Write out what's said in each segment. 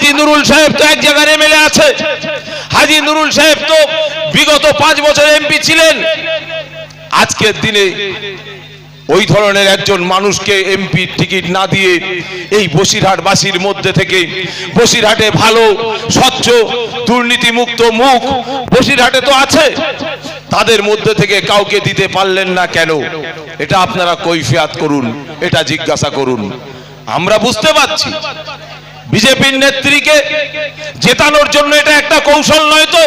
হাজি নুরুল সাহেব তো এক জায়গায় এমএলএ আছে। হাজি নুরুল সাহেব তো বিগত পাঁচ বছর এমপি ছিলেন। আজকের দিনে ওই ধরনের একজন মানুষকে এমপি টিকিট না দিয়ে এই বসিরহাটবাসীর মধ্যে থেকে বসিরহাটে ভালো, স্বচ্ছ, দুর্নীতিমুক্ত মুখ বসিরহাটে তো আছে। তাদের মধ্যে থেকে কাউকে দিতে পারলেন না কেন? এটা আপনারা কৈফিয়াত করুন, এটা জিজ্ঞাসা করুন। আমরা বুঝতে পারছি। বিজেপির নেত্রীকে জেতানোর জন্য এটা একটা কৌশল নয় তো।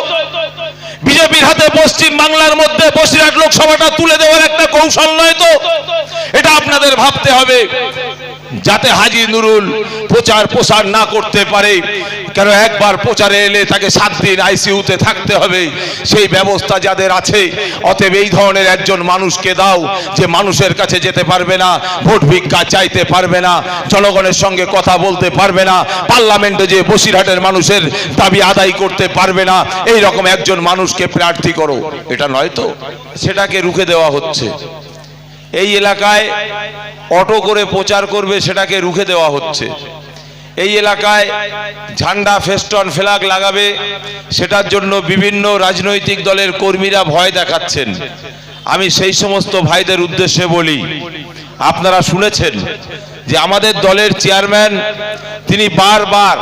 বিজেপির হাতে পশ্চিম বাংলার মধ্যে বসিরহাট লোকসভাটা তুলে দেওয়ার একটা কৌশল নয় তো। এটা আপনাদের ভাবতে হবে। যাতে হাজি নুরুল প্রচার প্রসার না করতে পারে কেন একবার প্রচারে এলে তাকে সাত দিন আইসিইউতে থাকতে হবে? সেই ব্যবস্থা যাদের আছে, অতএব এই ধরনের একজন মানুষকে দাও যে মানুষের কাছে যেতে পারবে না, ভোট ভিক্ষা চাইতে পারবে না, জনগণের সঙ্গে কথা বলতে পারবে না, পার্লামেন্টে যে বসিরহাটের মানুষের দাবি আদায় করতে পারবে না এই রকম একজন মানুষকে প্রার্থী করো। এটা নয় তো, সেটাকে রুখে দেওয়া হচ্ছে। এই এলাকায় অটো করে প্রচার করবে, সেটাকে রুখে দেওয়া হচ্ছে। এই এলাকায় ঝান্ডা ফেস্টন ফ্ল্যাগ লাগাবে, সেটার জন্য বিভিন্ন রাজনৈতিক দলের কর্মীরা ভয় দেখাচ্ছেন। আমি সেই সমস্ত ভাইদের উদ্দেশ্যে বলি, আপনারা শুনেছেন যে আমাদের দলের চেয়ারম্যান, তিনি বারবার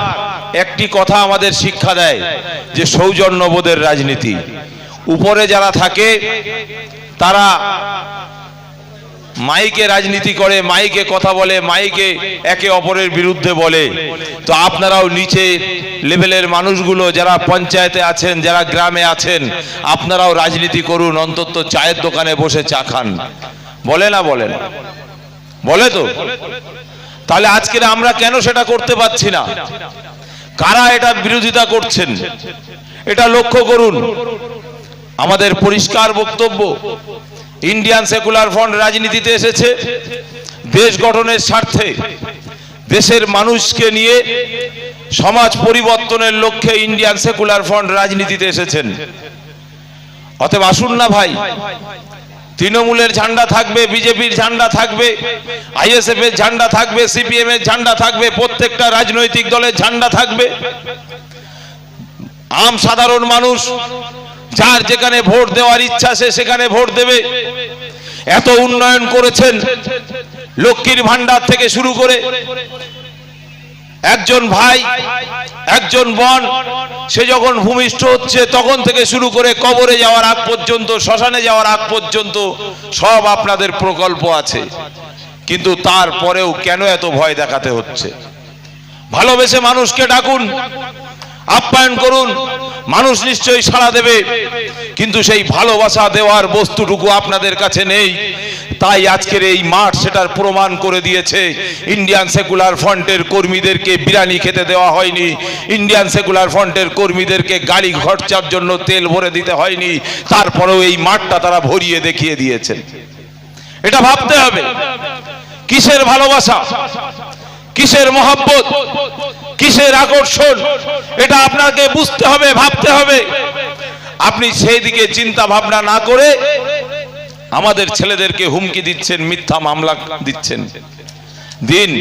একটি কথা আমাদের শিক্ষা দেয় যে সৌজন্যবোধের রাজনীতি। উপরে যারা থাকে, তারা মাইকে রাজনীতি করে, মাইকে কথা বলে, মাইকে একে অপরের বিরুদ্ধে বলে। তো আপনারাও নিচে লেভেলের মানুষগুলো যারা পঞ্চায়েতে আছেন, যারা গ্রামে আছেন, আপনারাও রাজনীতি করুন, অন্তত চায়ের দোকানে বসে চা খান। বলে না বলেন বলে তো? তাহলে আজকের আমরা কেন সেটা করতে পারছি না? কারা এটা বিরোধিতা করছেন? এটা লক্ষ্য করুন। আমাদের পরিষ্কার বক্তব্য। ইন্ডিয়ান সেকুলার ফ্রন্ট রাজনীতিতে এসেছে। দেশ গঠনের স্বার্থে দেশের মানুষকে নিয়ে সমাজ পরিবর্তনের লক্ষ্যে ইন্ডিয়ান সেকুলার ফ্রন্ট রাজনীতিতে এসেছেন। অতএব আসুন না ভাই, তৃণমূলের ঝান্ডা থাকবে, বিজেপির ঝান্ডা থাকবে আইএসএফ এর ঝান্ডা থাকবে সিপিএম এর ঝান্ডা থাকবে, প্রত্যেকটা রাজনৈতিক দলের ঝান্ডা থাকবে। আম সাধারণ মানুষ যার যেখানে ভোট দেওয়ার ইচ্ছা সে সেখানে ভোট দেবে। এত উন্নয়ন করেছেন লক্ষ্মীর ভান্ডার থেকে শুরু করে একজন ভাই, একজন বোন, সে যখন ভূমিষ্ঠ হচ্ছে তখন থেকে শুরু করে কবরে যাওয়ার আগ পর্যন্ত, শ্মশানে যাওয়ার আগ পর্যন্ত সব আপনাদের প্রকল্প আছে। কিন্তু তারপরেও কেন এত ভয় দেখাতে হচ্ছে? ভালোবেসে মানুষকে ডাকুন। আপ্যায়ন করুন। মানুষ নিশ্চয়ই সাড়া দেবে। কিন্তু সেই ভালোবাসা দেওয়ার বস্তুটুকু আপনাদের কাছে নেই। তাই আজকের এই মাঠ সেটার প্রমাণ করে দিয়েছে। ইন্ডিয়ান সেকুলার ফ্রন্টের কর্মীদেরকে বিরিয়ানি খেতে দেওয়া হয়নি। ইন্ডিয়ান সেকুলার ফ্রন্টের কর্মীদেরকে গাড়ি খরচার জন্য তেল ভরে দিতে হয়নি। তারপরেও এই মাঠটা তারা ভরিয়ে দেখিয়ে দিয়েছেন এটা ভাবতে হবে। কিসের ভালোবাসা? কিসের মহব্বত? কিসের আকর্ষণ? এটা আপনাকে বুঝতে হবে, ভাবতে হবে। আপনি সেই দিকে চিন্তা ভাবনা না করে আমাদের ছেলেদেরকে হুমকি দিচ্ছেন, মিথ্যা মামলা দিচ্ছেন। দিন,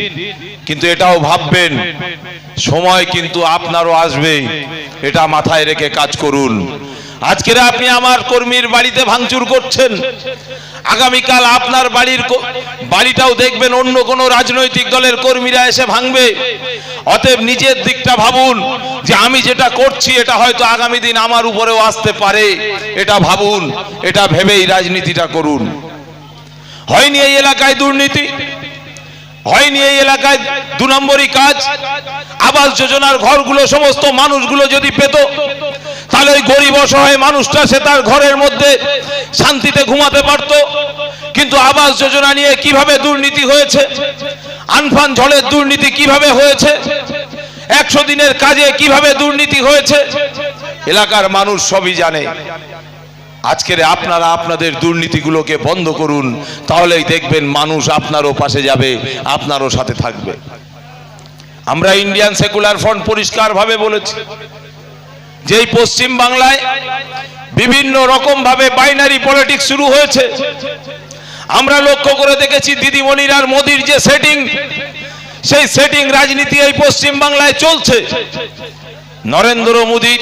কিন্তু এটাও ভাববেন, সময় কিন্তু আপনারও আসবে। এটা মাথায় রেখে কাজ করুন। আজকের আপনি আমার কর্মীর বাড়িতে ভাঙচুর করছেন। আগামীকাল আপনার বাড়ির বাড়িটাও দেখবেন অন্য কোনো রাজনৈতিক দলের কর্মীরা এসে ভাঙবে। অতএব নিজের দিকটা ভাবুন যে আমি যেটা করছি, এটা হয়তো আগামী দিন আমার উপরেও আসতে পারে। এটা ভাবুন, এটা ভেবেই রাজনীতিটা করুন। হয়নি এই এলাকায় দুর্নীতি, হয়নি এই এলাকায় দু নম্বরই কাজ। আবাস যোজনার ঘরগুলো, সমস্ত মানুষগুলো যদি পেত, তাহলে ওই গরিব অসহায় মানুষটা সে তার ঘরের মধ্যে শান্তিতে ঘুমাতে পারত। কিন্তু আবাস যোজনা নিয়ে কীভাবে দুর্নীতি হয়েছে? আনফান ঝড়ের দুর্নীতি কীভাবে হয়েছে? একশো দিনের কাজে কীভাবে দুর্নীতি হয়েছে? এলাকার মানুষ সবই জানে। আজকের আপনারা আপনাদের দুর্নীতিগুলোকে বন্ধ করুন, তাহলেই দেখবেন মানুষ আপনারও পাশে যাবে, আপনারও সাথে থাকবে। আমরা ইন্ডিয়ান সেকুলার ফ্রন্ট পরিষ্কারভাবে বলেছি যে এই পশ্চিম বাংলায় বিভিন্ন রকম ভাবে বাইনারি পলিটিক্স শুরু হয়েছে আমরা লক্ষ্য করে দেখেছি দিদিমণির আর মোদির যে সেটিং সেই সেটিং রাজনীতি এই পশ্চিম বাংলায় চলছে। নরেন্দ্র মোদীর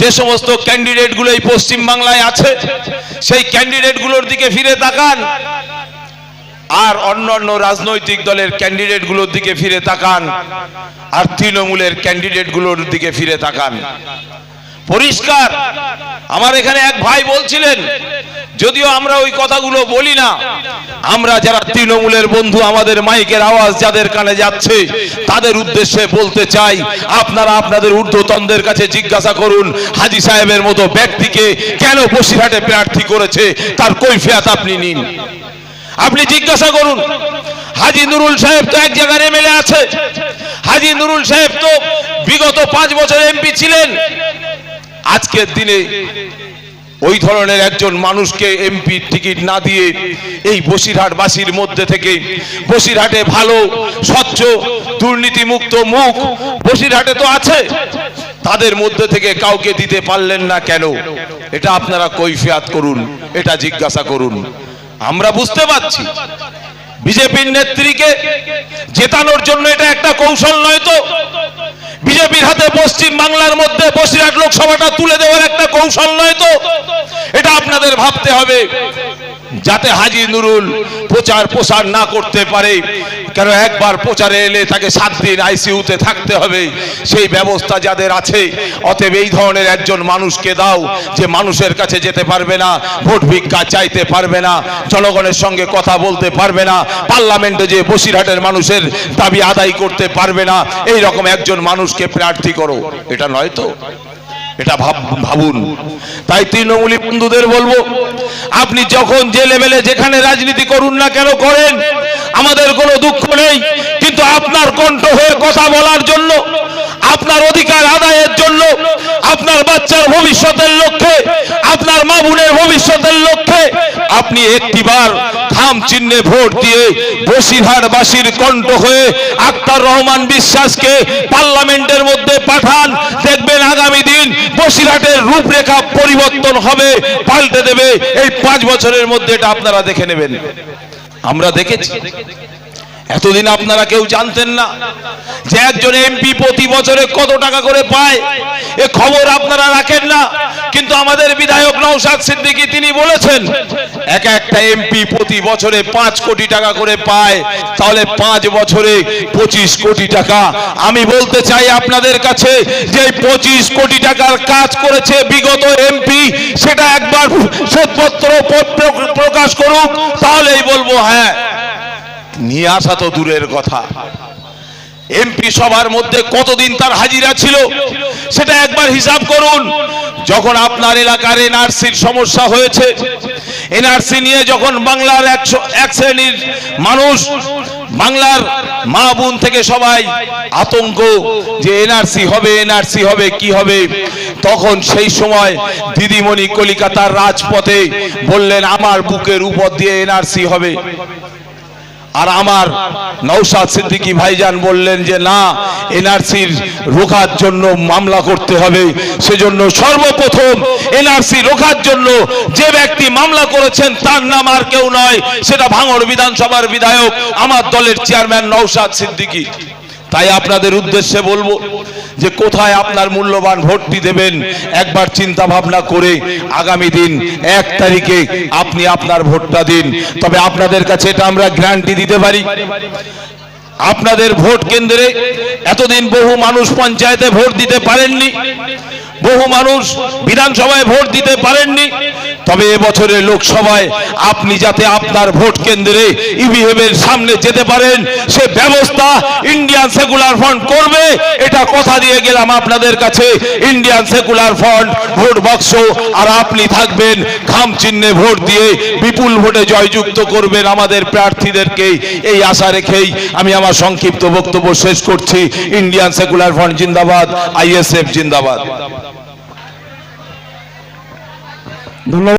যে সমস্ত ক্যান্ডিডেটগুলো এই পশ্চিম বাংলায় আছে, সেই ক্যান্ডিডেটগুলোর দিকে ফিরে তাকান। আর অন্যান্য রাজনৈতিক দলের ক্যান্ডিডেটগুলোর দিকে ফিরে তাকান। আর তৃণমূলের ক্যান্ডিডেটগুলোর দিকে ফিরে তাকান। পরিষ্কার। আমার এখানে এক ভাই বলছিলেন, যদিও আমরা ওই কথাগুলো বলি না, আমরা যারা তৃণমূলের বন্ধু, আমাদের মাইকের আওয়াজ যাদের কানে যাচ্ছে, তাদের উদ্দেশ্যে বলতে চাই, আপনারা আপনাদের ঊর্ধ্বতনদের কাছে জিজ্ঞাসা করুন, হাজি সাহেবের মতো ব্যক্তিকে কেন বসিরহাটে প্রার্থী করেছে, তার কৈফিয়াত আপনি নিন। আপনি জিজ্ঞাসা করুন, হাজি নুরুল সাহেব তো এক জায়গার এমএলএ আছে, হাজি নুরুল সাহেব তো বিগত পাঁচ বছর এমপি ছিলেন আজকের দিনে ওই ধরনের একজন মানুষকে এমপি টিকিট না দিয়ে এই বসিরহাটবাসীর মধ্যে থেকে বসিরহাটে ভালো, স্বচ্ছ, দুর্নীতিমুক্ত মুখ বসিরহাটে তো আছে। তাদের মধ্যে থেকে কাউকে দিতে পারলেন না কেন? এটা আপনারা কৈফিয়াত করুন, এটা জিজ্ঞাসা করুন। আমরা বুঝতে পারছি। বিজেপির নেত্রীকে জেতানোর জন্য এটা একটা কৌশল নয় তো। বিজেপির হাতে পশ্চিম বাংলার মধ্যে বসিরহাট লোকসভাটা তুলে দেওয়ার একটা কৌশল নয় তো। এটা আপনাদের ভাবতে হবে। যাতে হাজি নুরুল প্রচার প্রসার না করতে পারে কেন একবার প্রচারে এলে তাকে সাত দিন আইসিইউতে থাকতে হবে? সেই ব্যবস্থা যাদের আছে, অতএব এই ধরনের একজন মানুষকে দাও যে মানুষের কাছে যেতে পারবে না, ভোট ভিক্ষা চাইতে পারবে না, জনগণের সঙ্গে কথা বলতে পারবে না, পার্লামেন্টে যে বসিরহাটের মানুষের দাবি আদায় করতে পারবে না এই রকম একজন মানুষকে প্রার্থী করো। এটা নয় তো? এটা ভাব, ভাবুন। তাই তৃণমূলী বন্ধুদের বলব, আপনি যখন যে লেভেলে যেখানে রাজনীতি করুন না কেন করেন আমাদের কোনো দুঃখ নেই, কিন্তু আপনার কণ্ঠ হয়ে কথা বলার জন্য, আপনার অধিকার আদায়ের জন্য, আপনার বাচ্চার ভবিষ্যতের লক্ষ্যে, আপনার মা বোনের ভবিষ্যতের লক্ষ্যে আপনি একটিবার খাম চিহ্নে ভোট দিয়ে বসিরহাটবাসীর কণ্ঠ হয়ে আক্তার রহমান বিশ্বাসকে পার্লামেন্টের মধ্যে পাঠান। দেখবেন আগামী দিন বসিরহাটের রূপরেখা পরিবর্তন হবে, পাল্টে দেবে। এই পাঁচ বছরের মধ্যে এটা আপনারা দেখে নেবেন। আমরা দেখেছি। এতদিন আপনারা কেউ জানতেন না যে একজন এমপি প্রতি বছরে কত টাকা করে পায়? এ খবর আপনারা রাখেন না। কিন্তু আমাদের বিধায়ক নৌসাদ সিদ্দিকী তিনি বলেছেন, এক একটা এমপি প্রতি বছরে পাঁচ কোটি টাকা করে পায়। তাহলে পাঁচ বছরে পঁচিশ কোটি টাকা। আমি বলতে চাই আপনাদের কাছে যে পঁচিশ কোটি টাকার কাজ করেছে বিগত এমপি, সেটা একবার শ্বেতপত্র প্র- প্রকাশ করুক, তাহলেই বলব হ্যাঁ। নিয়ে আসা তো দূরের কথা। এমপি সবার মধ্যে কতদিন তার হাজিরা ছিল, সেটা একবার হিসাব করুন। যখন আপনার এলাকার এনআরসির সমস্যা হয়েছে, এনআরসি নিয়ে যখন বাংলার এক শ্রেণির মানুষ, বাংলার মা বোন থেকে সবাই আতঙ্ক যে এনআরসি হবে এনআরসি হবে, কি হবে, তখন সেই সময় দিদিমণি কলিকাতার রাজপথে বললেন, আমার বুকের উপর দিয়ে এনআরসি হবে। আর আমার নৌসাদ সিদ্দিকি ভাইজান বললেন যে, না, এনআরসির রোখার জন্য মামলা করতে হবে। সেজন্য সর্বপ্রথম এনআরসি রোখার জন্য যে ব্যক্তি মামলা করেছেন, তার নাম আর কেউ নয়, সেটা ভাঙড় বিধানসভার বিধায়ক, আমার দলের চেয়ারম্যান নৌসাদ সিদ্দিকি। তাই আপনাদের উদ্দেশ্যে বলব যে কোথায় আপনার মূল্যবান ভোটটি দেবেন, একবার চিন্তা ভাবনা করে আগামী দিন এক তারিখে আপনি আপনার ভোটটা দিন। তবে আপনাদের কাছে এটা আমরা গ্যারান্টি দিতে পারি। আপনাদের ভোট কেন্দ্রে এতদিন বহু মানুষ পঞ্চায়েতে ভোট দিতে পারেননি। বহু মানুষ বিধানসভায় ভোট দিতে পারেননি। তবে এবছরের লোকসভায় আপনি যাতে আপনার ভোট কেন্দ্রে ইভিএম এর সামনে যেতে পারেন, সে ব্যবস্থা ইন্ডিয়ান সেকুলার ফ্রন্ট করবে। এটা কথা দিয়ে গেলাম আপনাদের কাছে। ইন্ডিয়ান সেকুলার ফ্রন্ট ভোট বাক্স আর আপনি থাকবেন খাম চিহ্নে ভোট দিয়ে বিপুল ভোটে জয়যুক্ত করবেন আমাদের প্রার্থীদেরকে। এই আশা রেখেই আমি আমার সংক্ষিপ্ত বক্তব্য শেষ করছি। ইন্ডিয়ান সেকুলার ফ্রন্ট জিন্দাবাদ আইএসএফ জিন্দাবাদ। ধন্যবাদ।